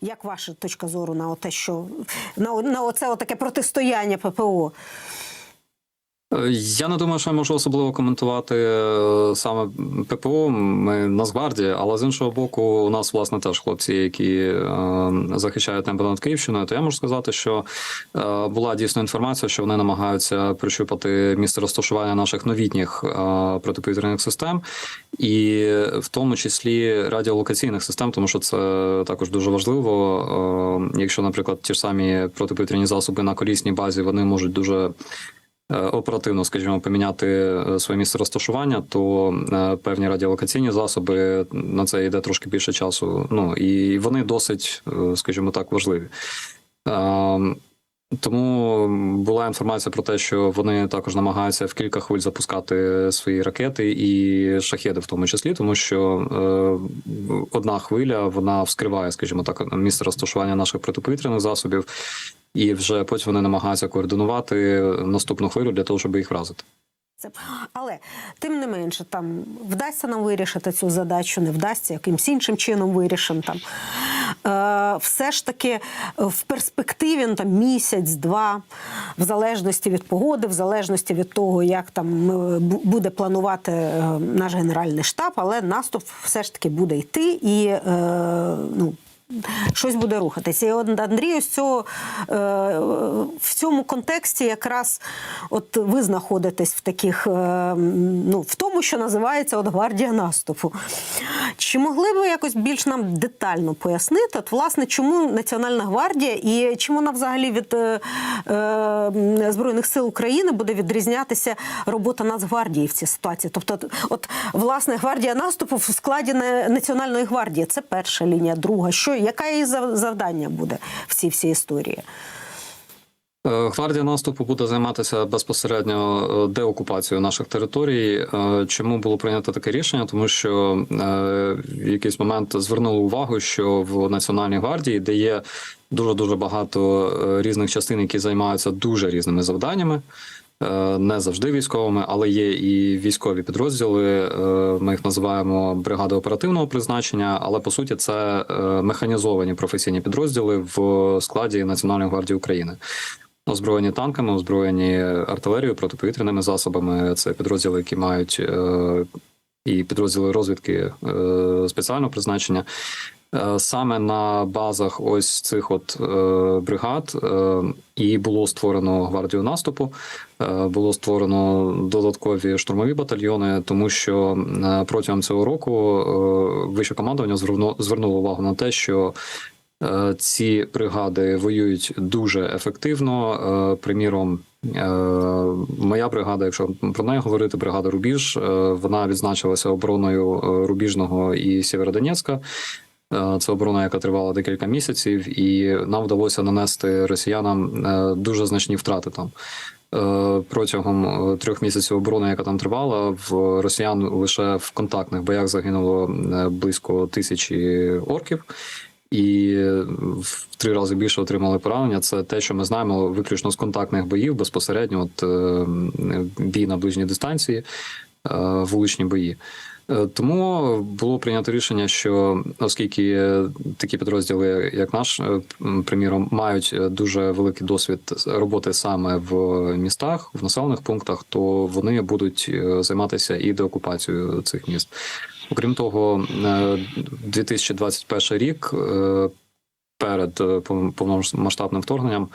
Як ваша точка зору на те, що на, на оце таке протистояння ППО? Е, Я не думаю, що я можу особливо коментувати е, саме ППО. Ми Нацгвардія, але з іншого боку, у нас власне теж хлопці, які е, захищають небо над Київщиною. То я можу сказати, що е, була дійсно інформація, що вони намагаються прищупати місце розташування наших новітніх е, протиповітряних систем, і в тому числі радіолокаційних систем, тому що це також дуже важливо. Е, Якщо, наприклад, ті ж самі протиповітряні засоби на колісній базі вони можуть дуже оперативно, скажімо, поміняти е, своє місце розташування, то е, певні радіолокаційні засоби на це йде трошки більше часу. Ну і вони досить, е, скажімо так, важливі. Е, Тому була інформація про те, що вони також намагаються в кілька хвиль запускати свої ракети і шахеди, в тому числі, тому що е, одна хвиля вона вскриває, скажімо так, місце розташування наших протиповітряних засобів, і вже потім вони намагаються координувати наступну хвилю для того, щоб їх вразити. Але тим не менше, там вдасться нам вирішити цю задачу, не вдасться якимсь іншим чином вирішимо там. Е, все ж таки в перспективі ну, там місяць, два, в залежності від погоди, в залежності від того, як там е, буде планувати е, наш генеральний штаб, але наступ все ж таки буде йти і е, ну. Щось буде рухатися. І от Андрію, з цього, е, в цьому контексті якраз от ви знаходитесь в таких, е, ну, в тому, що називається от гвардія наступу. Чи могли б ви якось більш нам детально пояснити, от, власне, чому Національна гвардія і чим вона взагалі від е, е, Збройних сил України буде відрізнятися робота Нацгвардії в цій ситуації? Тобто, от власне, гвардія наступу в складі Національної гвардії це перша лінія, друга. Що, яка її завдання буде в цій всій історії? Е, Гвардія наступу буде займатися безпосередньо е, деокупацією наших територій. Е, Чому було прийнято таке рішення? Тому що в якийсь момент звернули увагу, що в Національній гвардії, де є дуже дуже багато різних частин, які займаються дуже різними завданнями. Е, Не завжди військовими, але є і військові підрозділи. е, Ми їх називаємо бригади оперативного призначення, але по суті це е, механізовані професійні підрозділи в складі Національної гвардії України озброєні танками, озброєні артилерією, протиповітряними засобами. Це підрозділи, які мають і підрозділи розвідки спеціального призначення. Е, Саме на базах ось цих от е, бригад е, і було створено гвардію наступу, було створено додаткові штурмові батальйони, тому що протягом цього року вище командування звернуло, увагу на те, що Ці бригади воюють дуже ефективно. Приміром, моя бригада, якщо про неї говорити, бригада Рубіж, вона відзначилася обороною Рубіжного і Сєвєродонецька. Е, Це оборона, яка тривала декілька місяців, і нам вдалося нанести росіянам е, дуже значні втрати там. Е, Протягом трьох місяців оборони, яка там тривала, в росіян лише в контактних боях загинуло близько тисячі орків і в три рази більше отримали поранення. Це те, що ми знаємо виключно з контактних боїв, безпосередньо от бій на ближній дистанції, вуличні бої. Е, Тому було прийнято рішення, що оскільки такі підрозділи, як наш, е, приміром, мають дуже великий досвід роботи саме в містах, в населених пунктах, то вони будуть е, займатися і деокупацією цих міст. Окрім того, е, 2021 рік. е, Перед е, повномасштабним вторгненням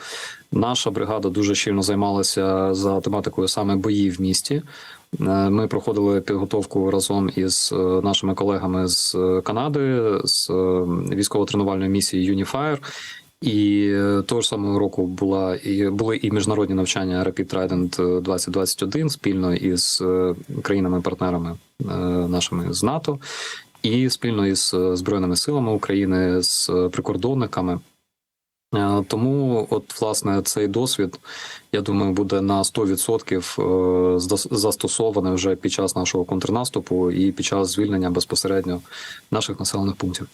наша бригада дуже щільно займалася за тематикою саме бої в місті. Е, Ми проходили підготовку разом із е, нашими колегами з е, Канади з військово-тренувальної місії Unifier. І того ж самого року була і були і міжнародні навчання Rapid Trident 2021 спільно із країнами-партнерами нашими з НАТО, і спільно із збройними силами України, з прикордонниками. Е, Тому, от власне, цей досвід, я думаю, буде на 100% е, застосований вже під час нашого контрнаступу і під час звільнення безпосередньо наших населених пунктів.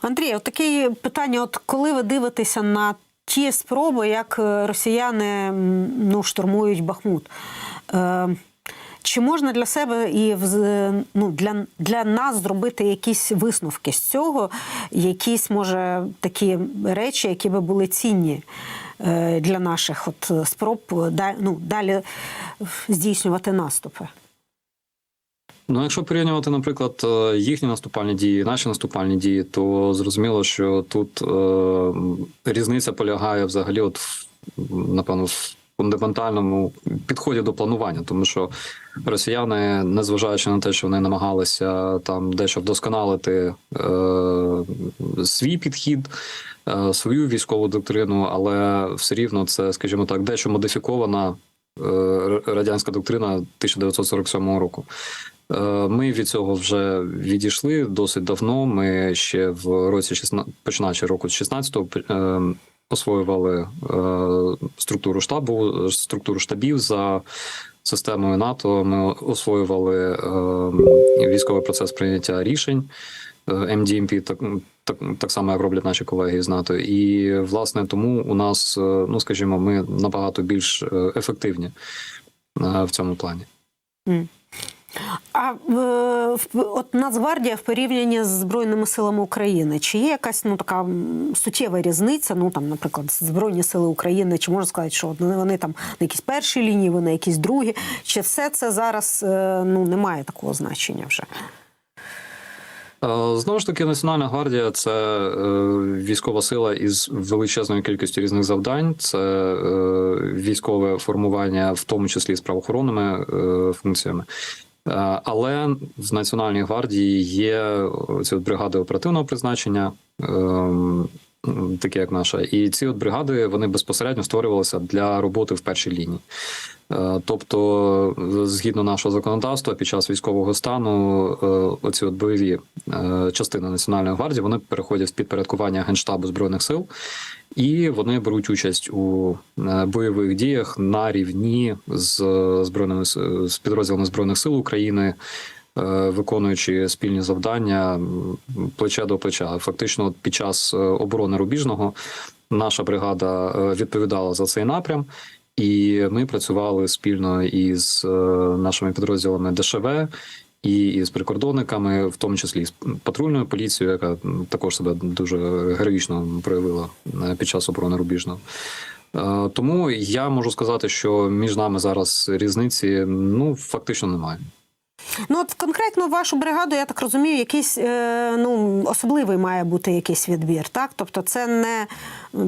Андрій, от таке питання: от коли ви дивитеся на ті спроби, як е, росіяни ну, штурмують Бахмут, Чи можна для себе і ну, для, для нас зробити якісь висновки з цього, якісь, може, такі речі, які би були цінні е, для наших от спроб ну, далі здійснювати наступи? Ну, якщо порівнювати, наприклад, е, їхні наступальні дії, наші наступальні дії, то зрозуміло, що тут е, різниця полягає взагалі, от напевно, в фундаментальному підході до планування, тому що росіяни, незважаючи на те, що вони намагалися там дещо вдосконалити е, свій підхід. е, Свою військову доктрину, але все рівно це, скажімо так, дещо модифікована е, радянська доктрина 1947 року. Е, Ми від цього вже відійшли досить давно. Ми ще в році 16, починаючи року з 16-го е, освоювали е, структуру штабу, структуру штабів за системою НАТО. Ми освоювали е, військовий процес прийняття рішень. е, MDMP, так, так, так само, як роблять наші колеги з НАТО. І власне тому у нас, ну скажімо, ми набагато більш ефективні в цьому плані. А от Нацгвардія в порівнянні з Збройними силами України, чи є якась ну така суттєва різниця? Ну там, наприклад, Збройні сили України, чи можна сказати, що от вони там на якійсь першій лінії, ви на якійсь другій? Чи все це зараз е, ну немає такого значення вже? Е, Знову ж таки, Національна гвардія це е, військова сила із величезною кількістю різних завдань. Це військове формування, в тому числі з правоохоронними функціями. Е, Але в Національній гвардії є ці бригади оперативного призначення, е, м, такі як наша, і ці от бригади вони безпосередньо створювалися для роботи в першій лінії. Е, Тобто, згідно нашого законодавства, під час військового стану е, оці от бойові е, частини Національної гвардії вони переходять в підпорядкування Генштабу Збройних сил, і вони беруть участь у бойових діях на рівні з збройними з підрозділами збройних сил України. Е, Виконуючи спільні завдання плече до плеча, фактично, під час е, оборони рубіжного наша бригада е, відповідала за цей напрям, і ми працювали спільно із нашими підрозділами ДШВ і із прикордонниками, в тому числі з патрульною поліцією, яка також себе дуже героїчно проявила під час оборони рубіжного. Тому я можу сказати, що між нами зараз різниці ну фактично немає. Ну от конкретно вашу бригаду, я так розумію, якийсь е, ну особливий має бути якийсь відбір, так? Тобто, це не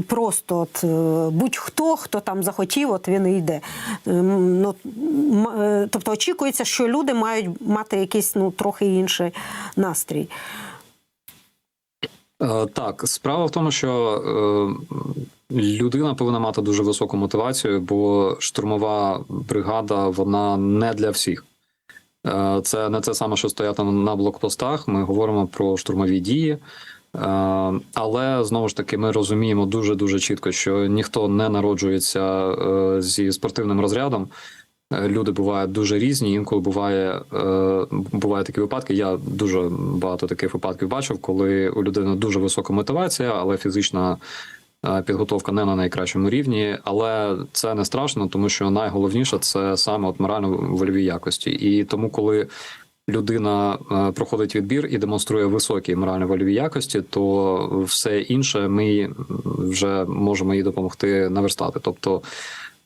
просто от, е, будь-хто, хто там захотів, от він і йде. Ем, Ну, е, тобто очікується, що люди мають мати якийсь ну трохи інший настрій. Так, справа в тому, що людина повинна мати дуже високу мотивацію, бо штурмова бригада вона не для всіх. Е, Це не те саме, що стояти на блокпостах. Ми говоримо про штурмові дії. Е, Але знову ж таки, ми розуміємо дуже дуже чітко, що ніхто не народжується е, зі спортивним розрядом. Люди бувають дуже різні. Інколи буває, бувають такі випадки. Я дуже багато таких випадків бачив, коли у людини дуже висока мотивація, але фізична підготовка не на найкращому рівні. Але це не страшно, тому що найголовніше це саме от морально-вольові якості. І тому, коли людина е, проходить відбір і демонструє високі морально-вольові якості, то все інше ми вже можемо їй допомогти наверстати. Тобто.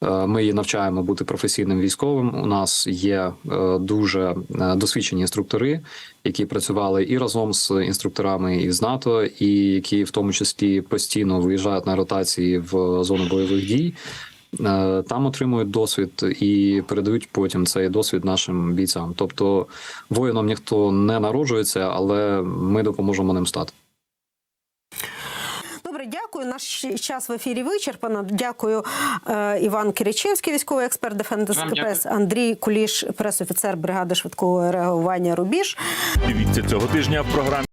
Е, Ми її навчаємо бути професійним військовим. У нас є е, дуже е, досвідчені інструктори, які працювали і разом з інструкторами із НАТО, і які в тому числі постійно виїжджають на ротації в зону бойових дій. Там отримують досвід і передають потім цей досвід нашим бійцям. Тобто воїном ніхто не народжується, але ми допоможемо ним стати. Добре, дякую. Наш час в ефірі вичерпано. Дякую е, Іван Киричевський, військовий експерт Дефендес КПС, Андрій Куліш, пресофіцер бригади швидкого реагування Рубіж. Дивіться цього тижня в програмі.